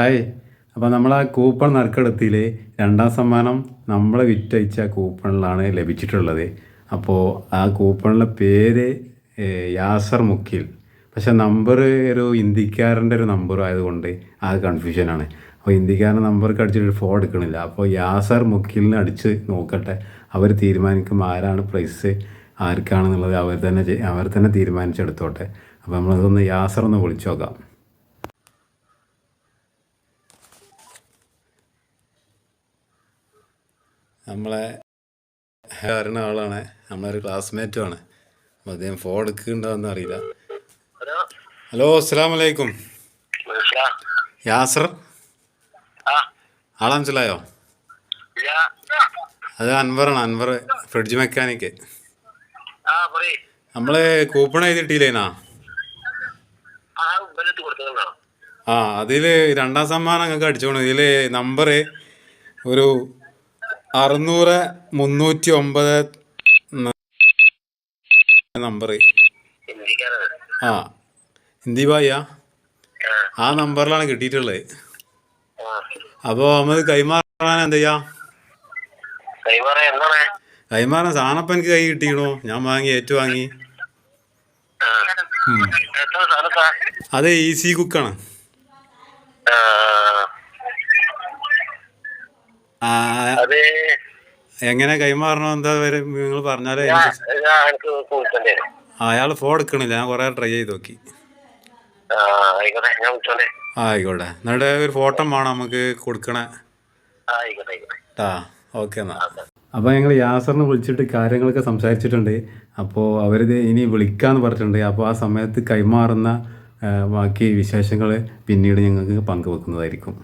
Hi. അപ്പോൾ നമ്മൾ ആ കൂപ്പൺ നറുക്കെടുത്തിൽ രണ്ടാം സമ്മാനം നമ്മളെ വിറ്റയച്ച കൂപ്പണിലാണ് ലഭിച്ചിട്ടുള്ളത്. അപ്പോൾ ആ കൂപ്പണിലെ പേര് യാസർ മുക്കിൽ. പക്ഷേ നമ്പർ ഒരു ഇന്ത്യക്കാരന്റെ ഒരു നമ്പർ ആയതുകൊണ്ട് ആ കൺഫ്യൂഷനാണ്. അപ്പോൾ ഇന്ത്യക്കാരന്റെ നമ്പർക്ക് അടിച്ചിട്ട് ഫോൺ എടുക്കണില്ല. അപ്പോൾ യാസർ മുക്കിലിന് അടിച്ച് നോക്കട്ടെ. അവർ തീരുമാനിക്കും ആരാണ് പ്രൈസ് ആർക്കാണെന്നുള്ളത് അവർ തന്നെ അവർ തന്നെ തീരുമാനിച്ചെടുത്തോട്ടെ. അപ്പോൾ നമ്മളതൊന്ന് യാസർ ഒന്ന് വിളിച്ചു നോക്കാം. നമ്മളെ അറിയുന്ന ആളാണ്. നമ്മളൊരു ക്ലാസ്മേറ്റും ആണ് അപ്പോൾ അദ്ദേഹം ഫോൺ എടുക്കുന്നുണ്ടോന്ന് അറിയില്ല. ഹലോ. അസ്സാം വലൈക്കും യാസർ? ആളാ മനസ്സിലായോ? അത് അൻവറാണ് അൻവർ ഫ്രിഡ്ജ് മെക്കാനിക്ക് നമ്മൾ കൂപ്പൺ എഴുതിട്ടില്ലേനാ ആ അതിൽ കൊടുത്തതാണോ? ആ അതിൽ രണ്ടാം സമ്മാനം നിങ്ങൾക്ക് അടിച്ചോണം. ഇതിൽ നമ്പർ ഒരു അറുന്നൂറ് മുന്നൂറ്റി ഒമ്പത് നമ്പർ ആ. ഹിന്ദി ഭായിയാ? ആ. നമ്പറിലാണ് കിട്ടിയിട്ടുള്ളത്. അപ്പോ അപ്പോൾ നമ്മൾ കൈമാറാൻ എന്ത് ചെയ്യാ കൈമാറാൻ സാധനം ഇപ്പം എനിക്ക് കൈ കിട്ടിക്കണോ. ഞാൻ വാങ്ങി ഏറ്റു വാങ്ങി അത് ഈസി കുക്കാണ്. എങ്ങനെ കൈമാറണം എന്താ വരെ നിങ്ങൾ പറഞ്ഞാലേ അയാൾ ഫോൺ എടുക്കണില്ല. ഞാൻ കൊറേ ട്രൈ ചെയ്ത് നോക്കി. ആ ആയിക്കോട്ടെ. എന്നിട്ട് ഒരു ഫോട്ടോ വേണം നമുക്ക് കൊടുക്കണേ. ആ ഓക്കെ എന്നാ. അപ്പോൾ ഞങ്ങൾ യാസറിനെ വിളിച്ചിട്ട് കാര്യങ്ങളൊക്കെ സംസാരിച്ചിട്ടുണ്ട്. അപ്പോൾ അവരിത് ഇനി വിളിക്കാമെന്ന് പറഞ്ഞിട്ടുണ്ട്. അപ്പോൾ ആ സമയത്ത് കൈമാറുന്ന ബാക്കി വിശേഷങ്ങൾ പിന്നീട് ഞങ്ങൾക്ക് പങ്കുവെക്കുന്നതായിരിക്കും.